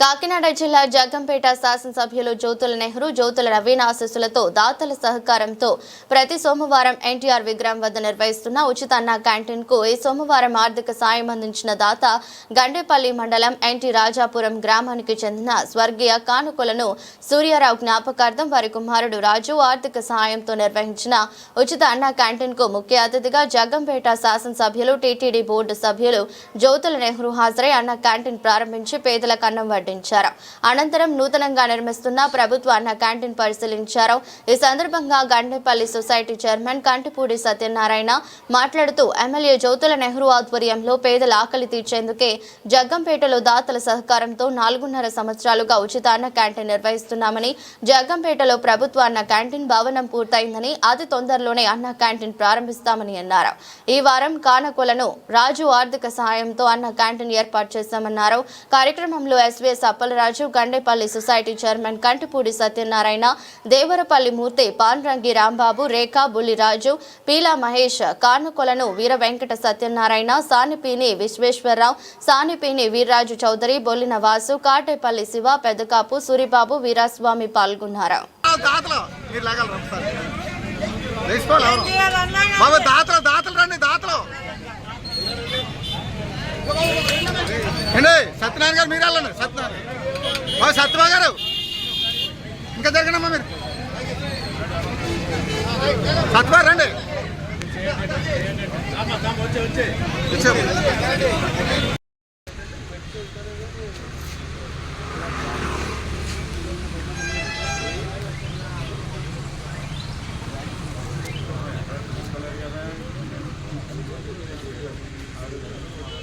కాకినాడ జిల్లా జగ్గంపేట శాసనసభ్యులు జ్యోతుల నెహ్రూ జ్యోతుల నవీన్ ఆశీస్సులతో దాతల సహకారంతో ప్రతి సోమవారం ఎన్టీఆర్ విగ్రహం వద్ద నిర్వహిస్తున్న ఉచిత అన్న క్యాంటీన్కు ఈ సోమవారం ఆర్థిక సాయం అందించిన దాత గండేపల్లి మండలం ఎన్టీ రాజాపురం గ్రామానికి చెందిన స్వర్గీయ కానుకలను సూర్యారావు జ్ఞాపకార్థం వారి కుమారుడు రాజు ఆర్థిక సహాయంతో నిర్వహించిన ఉచిత అన్న క్యాంటీన్కు ముఖ్య అతిథిగా జగ్గంపేట శాసనసభ్యులు టీటీడీ బోర్డు సభ్యులు జ్యోతుల నెహ్రూ హాజరై అన్న క్యాంటీన్ ప్రారంభించి పేదలకు అన్నం వడ్డించారు అనంతరం నూతనంగా నిర్మిస్తున్న ప్రభుత్వ అన్న క్యాంటీన్ పరిశీలించారు. ఈ సందర్భంగా గండేపల్లి సొసైటీ చైర్మన్ కంటిపూడి సత్యనారాయణ మాట్లాడుతూ ఎమ్మెల్యే జ్యోతుల నెహ్రూ ఆధ్వర్యంలో పేదల ఆకలి తీర్చేందుకే జగ్గంపేటలో దాతల సహకారంతో నాలుగున్నర సంవత్సరాలుగా ఉచిత అన్న క్యాంటీన్ నిర్వహిస్తున్నామని జగ్గంపేటలో ప్రభుత్వ అన్న క్యాంటీన్ భవనం పూర్తయిందని అతి తొందరలోనే అన్న క్యాంటీన్ ప్రారంభిస్తామని అన్నారు. ఈ వారం కానకొలను రాజు ఆర్థిక సహాయంతో అన్న క్యాంటీన్ ఏర్పాటు చేశామన్నారు. కార్యక్రమంలో SVS Appalaraju Gandepalli society chairman Kantipudi Satyanarayana Devarapalli Murthy Panrangi Rambabu Rekha Bulliraju Peela Mahesh Kanukolanu Veera Venkata Satyanarayana Sanipini Visweswararao Sanipini Veerraju Chowdary Bollina Vasu Katepalli Siva Peddakapu Suribabu Veeraswamy పాల్గొన్నారు దాతలు మీరు లాగాలి ఒకసారి లేచిపోవాలి ఎవరు బాబు దాతలు దాతలు రండి దాతలు ఏండి? సత్యనారాయణ గారు మీరు వెళ్ళండి. సత్యనారాయణ. సత్యమా గారు. ఇంకా జరగనమ్మా మీరు. సత్యమా రండి. Thank you.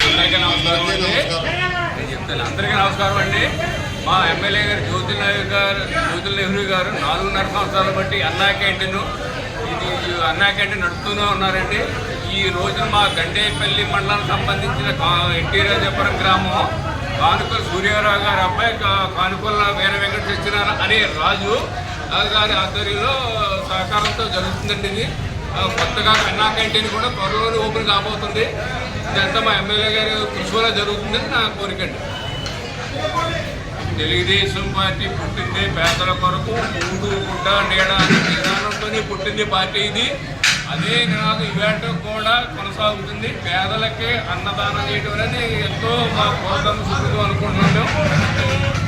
అందరికీ నమస్కారం అండి. నేను చెప్తాను. అందరికీ నమస్కారం అండి. మా ఎమ్మెల్యే గారు జ్యోతి నాయక్ గారు జ్యోతి నెహ్రూ గారు నాలుగున్నర సంవత్సరాలు బట్టి అన్నా క్యాంటీన్ ఇది అన్నా క్యాంటీన్ నడుపుతూనే ఉన్నారండి. ఈ రోజున మా గండేపల్లి మండలానికి సంబంధించిన ఎన్టీ రాజపురం గ్రామం కానుకల సూర్యారావు గారి అబ్బాయి కా- కానుకల వీర వెంకట సత్యనారాయణ అనే రాజు ఆ గారి ఆధ్వర్యంలో సహకారంతో జరుగుతుందండి ఇది. కొత్తగా కన్నా క్యాంటీన్ కూడా త్వరలోనే ఓపెన్ కాబోతుంది. ఇదంతా మా ఎమ్మెల్యే గారి కృషి వల్ల జరుగుతుందని నా కోరిక తెలుగుదేశం పార్టీ పుట్టింది పేదల కొరకు మూడు గుడ్డ నీడ అనే విధానంతో పుట్టింది పార్టీ ఇది. అదే నాకు ఇవాళ కూడా కొనసాగుతుంది. పేదలకే అన్నదానం చేయడం అనేది ఎంతో మా ప్రోత్సాహం సుఖం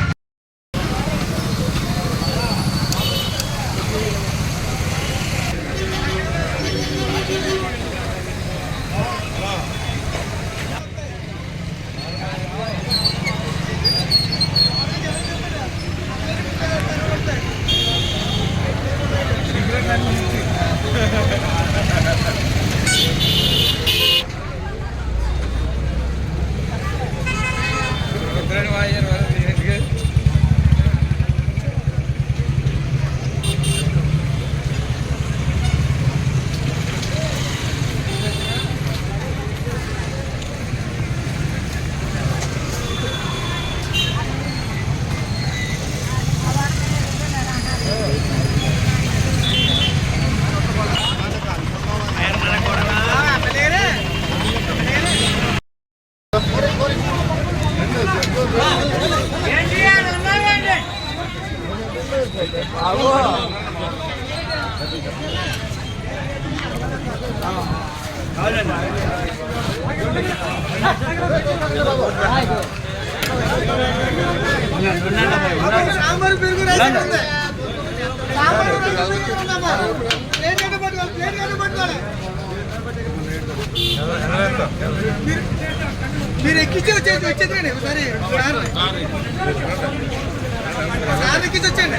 మీరు- మీరు ఎక్కించి వచ్చేది వచ్చేదండి ఒకసారి. సార్ ఎక్కించి వచ్చేయండి.